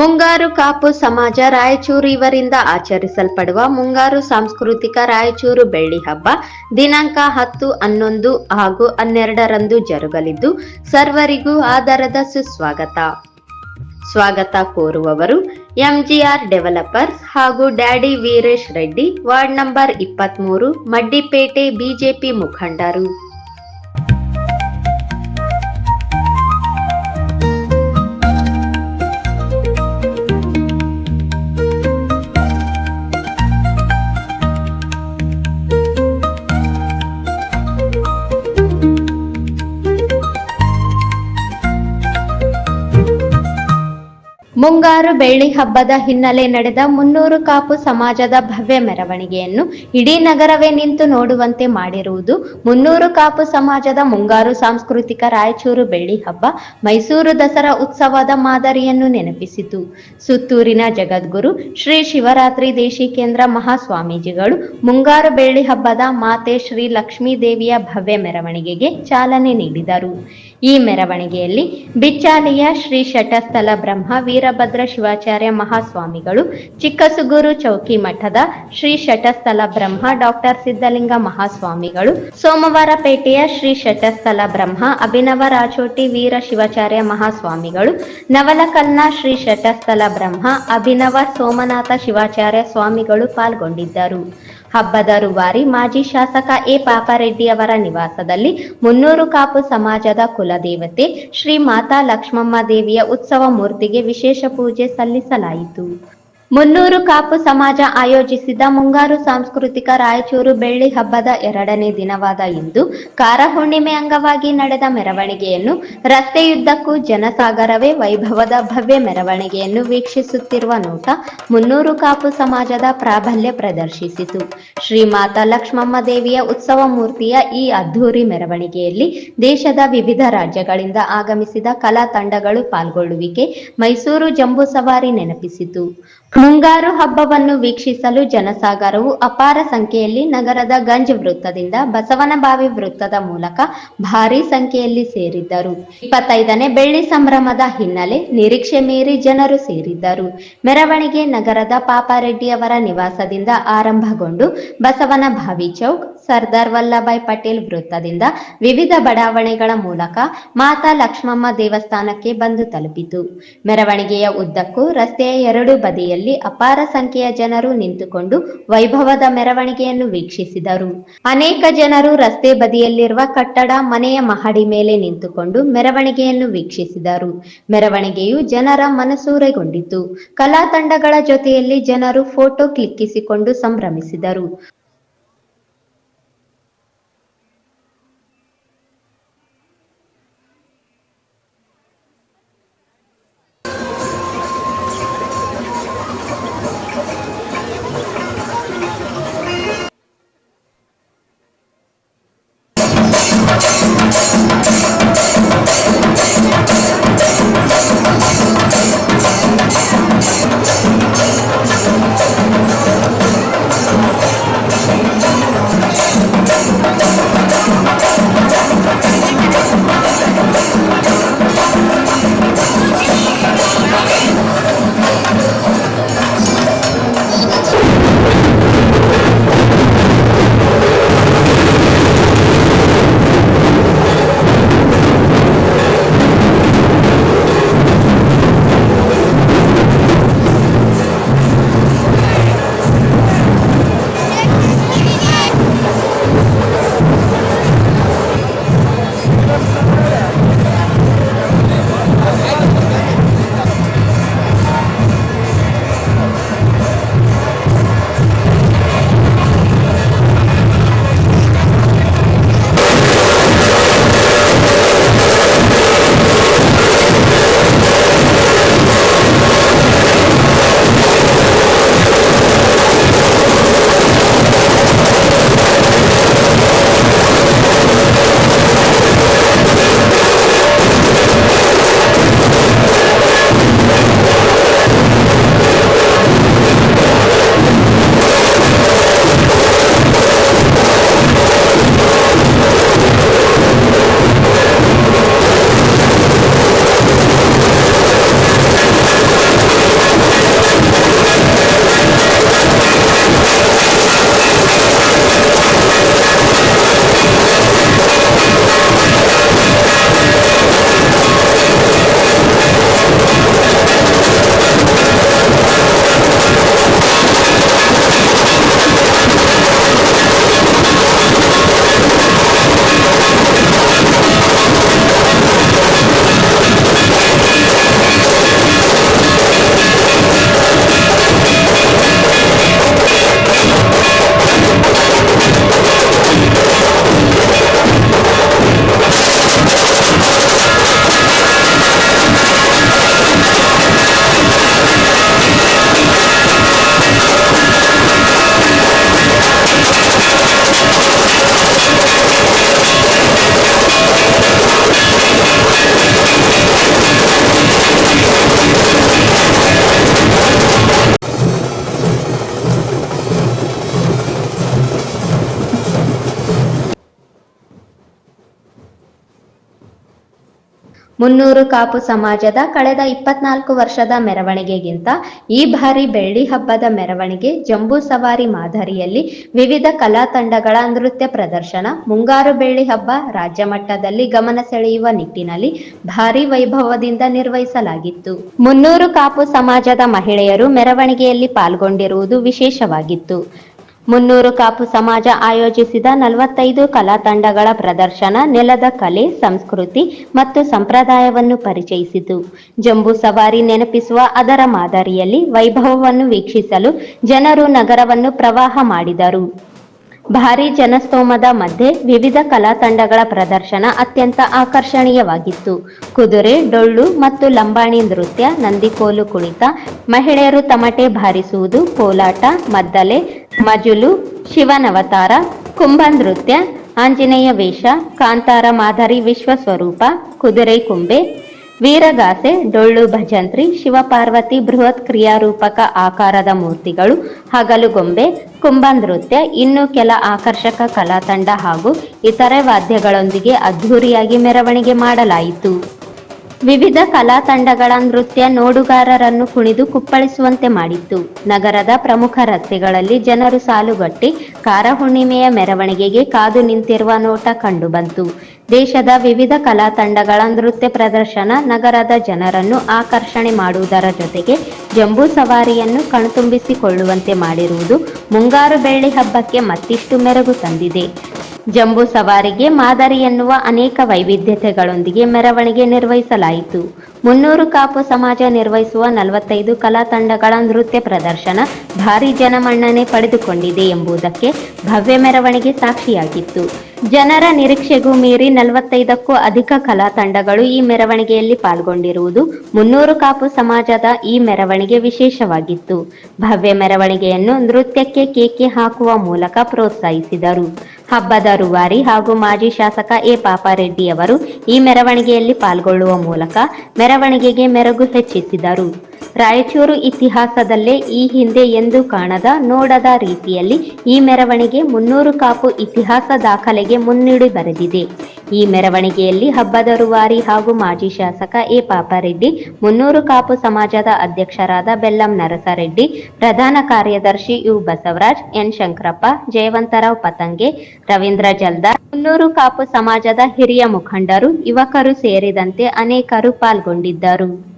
ಮುಂಗಾರು ಕಾಪು ಸಮಾಜ ರಾಯಚೂರು ಇವರಿಂದ ಆಚರಿಸಲ್ಪಡುವ ಮುಂಗಾರು ಸಾಂಸ್ಕೃತಿಕ ರಾಯಚೂರು ಬೆಳ್ಳಿ ಹಬ್ಬ ದಿನಾಂಕ ಹತ್ತು, ಹನ್ನೊಂದು ಹಾಗೂ ಹನ್ನೆರಡರಂದು ಜರುಗಲಿದ್ದು ಸರ್ವರಿಗೂ ಆಧಾರದ ಸುಸ್ವಾಗತ. ಸ್ವಾಗತ ಕೋರುವವರು ಎಂಜಿಆರ್ ಡೆವಲಪರ್ಸ್ ಹಾಗೂ daddy Veeresh Reddy, ward number ಇಪ್ಪತ್ಮೂರು, ಮಡ್ಡಿಪೇಟೆ ಬಿಜೆಪಿ ಮುಖಂಡರು. ಮುಂಗಾರು ಬೆಳ್ಳಿ ಹಬ್ಬದ ಹಿನ್ನೆಲೆ ನಡೆದ ಮುನ್ನೂರು ಕಾಪು ಸಮಾಜದ ಭವ್ಯ ಮೆರವಣಿಗೆಯನ್ನು ಇಡೀ ನಗರವೇ ನಿಂತು ನೋಡುವಂತೆ ಮಾಡಿರುವುದು ಮುನ್ನೂರು ಕಾಪು ಸಮಾಜದ ಮುಂಗಾರು ಸಾಂಸ್ಕೃತಿಕ ರಾಯಚೂರು ಬೆಳ್ಳಿ ಹಬ್ಬ, ಮೈಸೂರು ದಸರಾ ಉತ್ಸವದ ಮಾದರಿಯನ್ನು ನೆನಪಿಸಿತು. ಸುತ್ತೂರಿನ ಜಗದ್ಗುರು ಶ್ರೀ ಶಿವರಾತ್ರಿ ದೇಶಿಕೇಂದ್ರ ಮಹಾಸ್ವಾಮೀಜಿಗಳು ಮುಂಗಾರು ಬೆಳ್ಳಿ ಹಬ್ಬದ ಮಾತೆ ಶ್ರೀ ಲಕ್ಷ್ಮೀ ದೇವಿಯ ಭವ್ಯ ಮೆರವಣಿಗೆಗೆ ಚಾಲನೆ ನೀಡಿದರು. ಈ ಮೆರವಣಿಗೆಯಲ್ಲಿ ಬಿಚ್ಚಾಲಿಯ ಶ್ರೀ ಶಟಸ್ಥಲ ಬ್ರಹ್ಮ ವೀರಭದ್ರ ಶಿವಾಚಾರ್ಯ ಮಹಾಸ್ವಾಮಿಗಳು, ಚಿಕ್ಕಸುಗೂರು ಚೌಕಿ ಮಠದ ಶ್ರೀ ಶಟಸ್ಥಲ ಬ್ರಹ್ಮ ಡಾಕ್ಟರ್ ಸಿದ್ದಲಿಂಗ ಮಹಾಸ್ವಾಮಿಗಳು, ಸೋಮವಾರಪೇಟೆಯ ಶ್ರೀ ಶಟಸ್ಥಲ ಬ್ರಹ್ಮ ಅಭಿನವ ರಾಚೋಟಿ ವೀರ ಶಿವಾಚಾರ್ಯ ಮಹಾಸ್ವಾಮಿಗಳು, ನವಲಕಲ್ನ ಶ್ರೀ ಶಟಸ್ಥಲ ಬ್ರಹ್ಮ ಅಭಿನವ ಸೋಮನಾಥ ಶಿವಾಚಾರ್ಯ ಸ್ವಾಮಿಗಳು ಪಾಲ್ಗೊಂಡಿದ್ದರು. ಹಬ್ಬದ ರೂವಾರಿ ಮಾಜಿ ಶಾಸಕ ಎ ಪಾಪಾರೆಡ್ಡಿಯವರ ನಿವಾಸದಲ್ಲಿ ಮುನ್ನೂರು ಕಾಪು ಸಮಾಜದ ಕುಲದೇವತೆ ಶ್ರೀ ಮಾತಾ ಲಕ್ಷ್ಮಮ್ಮ ದೇವಿಯ ಉತ್ಸವ ಮೂರ್ತಿಗೆ ವಿಶೇಷ ಪೂಜೆ ಸಲ್ಲಿಸಲಾಯಿತು. ಮುನ್ನೂರು ಕಾಪು ಸಮಾಜ ಆಯೋಜಿಸಿದ ಮುಂಗಾರು ಸಾಂಸ್ಕೃತಿಕ ರಾಯಚೂರು ಬೆಳ್ಳಿ ಹಬ್ಬದ ಎರಡನೇ ದಿನವಾದ ಇಂದು ಕಾರ ಹುಣ್ಣಿಮೆ ಅಂಗವಾಗಿ ನಡೆದ ಮೆರವಣಿಗೆಯನ್ನು ರಸ್ತೆಯುದ್ದಕ್ಕೂ ಜನಸಾಗರವೇ ವೈಭವದ ಭವ್ಯ ಮೆರವಣಿಗೆಯನ್ನು ವೀಕ್ಷಿಸುತ್ತಿರುವ ನೋಟ ಮುನ್ನೂರು ಕಾಪು ಸಮಾಜದ ಪ್ರಾಬಲ್ಯ ಪ್ರದರ್ಶಿಸಿತು. ಶ್ರೀಮಾತಾ ಲಕ್ಷ್ಮಮ್ಮ ದೇವಿಯ ಉತ್ಸವ ಮೂರ್ತಿಯ ಈ ಅದ್ಧೂರಿ ಮೆರವಣಿಗೆಯಲ್ಲಿ ದೇಶದ ವಿವಿಧ ರಾಜ್ಯಗಳಿಂದ ಆಗಮಿಸಿದ ಕಲಾ ತಂಡಗಳು ಪಾಲ್ಗೊಳ್ಳುವಿಕೆ ಮೈಸೂರು ಜಂಬೂ ಸವಾರಿ ನೆನಪಿಸಿತು. ಮುಂಗಾರು ಹಬ್ಬವನ್ನು ವೀಕ್ಷಿಸಲು ಜನಸಾಗರವು ಅಪಾರ ಸಂಖ್ಯೆಯಲ್ಲಿ ನಗರದ ಗಂಜ್ ವೃತ್ತದಿಂದ ಬಸವನಬಾವಿ ವೃತ್ತದ ಮೂಲಕ ಭಾರೀ ಸಂಖ್ಯೆಯಲ್ಲಿ ಸೇರಿದ್ದರು. ಇಪ್ಪತ್ತೈದನೇ ಬೆಳ್ಳಿ ಸಂಭ್ರಮದ ಹಿನ್ನೆಲೆ ನಿರೀಕ್ಷೆ ಮೀರಿ ಜನರು ಸೇರಿದ್ದರು. ಮೆರವಣಿಗೆ ನಗರದ ಪಾಪಾರೆಡ್ಡಿಯವರ ನಿವಾಸದಿಂದ ಆರಂಭಗೊಂಡು ಬಸವನಬಾವಿ ಚೌಕ್ ಸರ್ದಾರ್ ವಲ್ಲಭಾಯ್ ಪಟೇಲ್ ವೃತ್ತದಿಂದ ವಿವಿಧ ಬಡಾವಣೆಗಳ ಮೂಲಕ ಮಾತಾ ಲಕ್ಷ್ಮಮ್ಮ ದೇವಸ್ಥಾನಕ್ಕೆ ಬಂದು ತಲುಪಿತು. ಮೆರವಣಿಗೆಯ ಉದ್ದಕ್ಕೂ ರಸ್ತೆಯ ಎರಡು ಬದಿಯಲ್ಲಿ ಅಪಾರ ಸಂಖ್ಯೆಯ ಜನರು ನಿಂತುಕೊಂಡು ವೈಭವದ ಮೆರವಣಿಗೆಯನ್ನು ವೀಕ್ಷಿಸಿದರು. ಅನೇಕ ಜನರು ರಸ್ತೆ ಬದಿಯಲ್ಲಿರುವ ಕಟ್ಟಡ ಮನೆಯ ಮಹಡಿ ಮೇಲೆ ನಿಂತುಕೊಂಡು ಮೆರವಣಿಗೆಯನ್ನು ವೀಕ್ಷಿಸಿದರು. ಮೆರವಣಿಗೆಯು ಜನರ ಮನಸೂರೆಗೊಂಡಿತು. ಕಲಾ ತಂಡಗಳ ಜೊತೆಯಲ್ಲಿ ಜನರು ಫೋಟೋ ಕ್ಲಿಕ್ಕಿಸಿಕೊಂಡು ಸಂಭ್ರಮಿಸಿದರು. ಮುನ್ನೂರು ಕಾಪು ಸಮಾಜದ ಕಳೆದ ಇಪ್ಪತ್ನಾಲ್ಕು ವರ್ಷದ ಮೆರವಣಿಗೆಗಿಂತ ಈ ಬಾರಿ ಬೆಳ್ಳಿ ಹಬ್ಬದ ಮೆರವಣಿಗೆ ಜಂಬೂ ಸವಾರಿ ಮಾದರಿಯಲ್ಲಿ ವಿವಿಧ ಕಲಾ ತಂಡಗಳ ನೃತ್ಯ ಪ್ರದರ್ಶನ, ಮುಂಗಾರು ಬೆಳ್ಳಿ ಹಬ್ಬ ರಾಜ್ಯ ಮಟ್ಟದಲ್ಲಿ ಗಮನ ಸೆಳೆಯುವ ನಿಟ್ಟಿನಲ್ಲಿ ಭಾರಿ ವೈಭವದಿಂದ ನಿರ್ವಹಿಸಲಾಗಿತ್ತು. ಮುನ್ನೂರು ಕಾಪು ಸಮಾಜದ ಮಹಿಳೆಯರು ಮೆರವಣಿಗೆಯಲ್ಲಿ ಪಾಲ್ಗೊಂಡಿರುವುದು ವಿಶೇಷವಾಗಿತ್ತು. ಮುನ್ನೂರು ಕಾಪು ಸಮಾಜ ಆಯೋಜಿಸಿದ ನಲವತ್ತೈದು ಕಲಾ ತಂಡಗಳ ಪ್ರದರ್ಶನ, ನೆಲದ ಕಲೆ, ಸಂಸ್ಕೃತಿ ಮತ್ತು ಸಂಪ್ರದಾಯವನ್ನು ಪರಿಚಯಿಸಿತು. ಜಂಬೂ ಸವಾರಿ ನೆನಪಿಸುವ ಅದರ ಮಾದರಿಯಲ್ಲಿ ವೈಭವವನ್ನು ವೀಕ್ಷಿಸಲು ಜನರು ನಗರವನ್ನು ಪ್ರವಾಹ ಮಾಡಿದರು. ಭಾರಿ ಜನಸ್ತೋಮದ ಮಧ್ಯೆ ವಿವಿಧ ಕಲಾ ತಂಡಗಳ ಪ್ರದರ್ಶನ ಅತ್ಯಂತ ಆಕರ್ಷಣೀಯವಾಗಿತ್ತು. ಕುದುರೆ, ಡೊಳ್ಳು ಮತ್ತು ಲಂಬಾಣಿ ನೃತ್ಯ, ನಂದಿಕೋಲು ಕುಣಿತ, ಮಹಿಳೆಯರು ತಮಟೆ ಬಾರಿಸುವುದು, ಕೋಲಾಟ, ಮದ್ದಲೆ, ಮಜುಲು, ಶಿವನವತಾರ, ಕುಂಭ ನೃತ್ಯ, ಆಂಜನೇಯ ವೇಷ, ಕಾಂತಾರ ಮಾದರಿ ವಿಶ್ವ ಸ್ವರೂಪ ಕುದುರೆ ಕುಂಬೆ ವೀರಗಾಸೆ, ಡೊಳ್ಳು ಭಜಂತ್ರಿ, ಶಿವಪಾರ್ವತಿ, ಬೃಹತ್ ಕ್ರಿಯಾರೂಪಕ ಆಕಾರದ ಮೂರ್ತಿಗಳು ಹಗಲುಗೊಂಬೆ ಕುಂಭ ನೃತ್ಯ, ಇನ್ನು ಕೆಲ ಆಕರ್ಷಕ ಕಲಾತಂಡ ಹಾಗೂ ಇತರೆ ವಾದ್ಯಗಳೊಂದಿಗೆ ಅದ್ಧೂರಿಯಾಗಿ ಮೆರವಣಿಗೆ ಮಾಡಲಾಯಿತು. ವಿವಿಧ ಕಲಾ ತಂಡಗಳ ನೃತ್ಯ ನೋಡುಗಾರರನ್ನು ಕುಣಿದು ಕುಪ್ಪಳಿಸುವಂತೆ ಮಾಡಿತ್ತು. ನಗರದ ಪ್ರಮುಖ ರಸ್ತೆಗಳಲ್ಲಿ ಜನರು ಸಾಲುಗಟ್ಟಿ ಕಾರ ಹುಣ್ಣಿಮೆಯ ಮೆರವಣಿಗೆಗೆ ಕಾದು ನಿಂತಿರುವ ನೋಟ ಕಂಡುಬಂತು. ದೇಶದ ವಿವಿಧ ಕಲಾ ತಂಡಗಳ ನೃತ್ಯ ಪ್ರದರ್ಶನ ನಗರದ ಜನರನ್ನು ಆಕರ್ಷಣೆ ಮಾಡುವುದರ ಜೊತೆಗೆ ಜಂಬೂ ಸವಾರಿಯನ್ನು ಕಣ್ತುಂಬಿಸಿಕೊಳ್ಳುವಂತೆ ಮಾಡಿರುವುದು ಮುಂಗಾರು ಬೆಳ್ಳಿ ಹಬ್ಬಕ್ಕೆ ಮತ್ತಿಷ್ಟು ಮೆರಗು ತಂದಿದೆ. ಜಂಬೂ ಸವಾರಿಗೆ ಮಾದರಿ ಎನ್ನುವ ಅನೇಕ ವೈವಿಧ್ಯತೆಗಳೊಂದಿಗೆ ಮೆರವಣಿಗೆ ನಿರ್ವಹಿಸಲಾಯಿತು. ಮುನ್ನೂರು ಕಾಪು ಸಮಾಜ ನಿರ್ವಹಿಸುವ ನಲವತ್ತೈದು ಕಲಾ ತಂಡಗಳ ನೃತ್ಯ ಪ್ರದರ್ಶನ ಭಾರಿ ಜನಮನ್ನಣೆ ಪಡೆದುಕೊಂಡಿದೆ ಎಂಬುದಕ್ಕೆ ಭವ್ಯ ಮೆರವಣಿಗೆ ಸಾಕ್ಷಿಯಾಗಿತ್ತು. ಜನರ ನಿರೀಕ್ಷೆಗೂ ಮೀರಿ ನಲವತ್ತೈದಕ್ಕೂ ಅಧಿಕ ಕಲಾ ತಂಡಗಳು ಈ ಮೆರವಣಿಗೆಯಲ್ಲಿ ಪಾಲ್ಗೊಂಡಿರುವುದು ಮುನ್ನೂರು ಕಾಪು ಸಮಾಜದ ಈ ಮೆರವಣಿಗೆ ವಿಶೇಷವಾಗಿತ್ತು. ಭವ್ಯ ಮೆರವಣಿಗೆಯನ್ನು ನೃತ್ಯಕ್ಕೆ ಕೇಕೆ ಹಾಕುವ ಮೂಲಕ ಪ್ರೋತ್ಸಾಹಿಸಿದರು. ಹಬ್ಬದ ರೂವಾರಿ ಹಾಗೂ ಮಾಜಿ ಶಾಸಕ ಎ. ಪಾಪಾರೆಡ್ಡಿಯವರು ಈ ಮೆರವಣಿಗೆಯಲ್ಲಿ ಪಾಲ್ಗೊಳ್ಳುವ ಮೂಲಕ ಮೆರವಣಿಗೆಗೆ ಮೆರಗು ಹೆಚ್ಚಿಸಿದರು. ರಾಯಚೂರು ಇತಿಹಾಸದಲ್ಲೇ ಈ ಹಿಂದೆ ಎಂದು ಕಾಣದ ನೋಡದ ರೀತಿಯಲ್ಲಿ ಈ ಮೆರವಣಿಗೆ ಮುನ್ನೂರು ಕಾಪು ಇತಿಹಾಸ ದಾಖಲೆಗೆ ಮುನ್ನುಡಿ ಬರೆದಿದೆ. ಈ ಮೆರವಣಿಗೆಯಲ್ಲಿ ಹಬ್ಬದ ರೂವಾರಿ ಹಾಗೂ ಮಾಜಿ ಶಾಸಕ ಎ. ಪಾಪರೆಡ್ಡಿ, ಮುನ್ನೂರು ಕಾಪು ಸಮಾಜದ ಅಧ್ಯಕ್ಷರಾದ ಬೆಲ್ಲಂ ನರಸರೆಡ್ಡಿ, ಪ್ರಧಾನ ಕಾರ್ಯದರ್ಶಿ ಯು. ಬಸವರಾಜ್, ಎನ್. ಶಂಕರಪ್ಪ, ಜಯವಂತರಾವ್ ಪತಂಗೆ, ರವೀಂದ್ರ ಜಲ್ದಾರ್, ಮುನ್ನೂರು ಕಾಪು ಸಮಾಜದ ಹಿರಿಯ ಮುಖಂಡರು, ಯುವಕರು ಸೇರಿದಂತೆ ಅನೇಕರು ಪಾಲ್ಗೊಂಡಿದ್ದರು.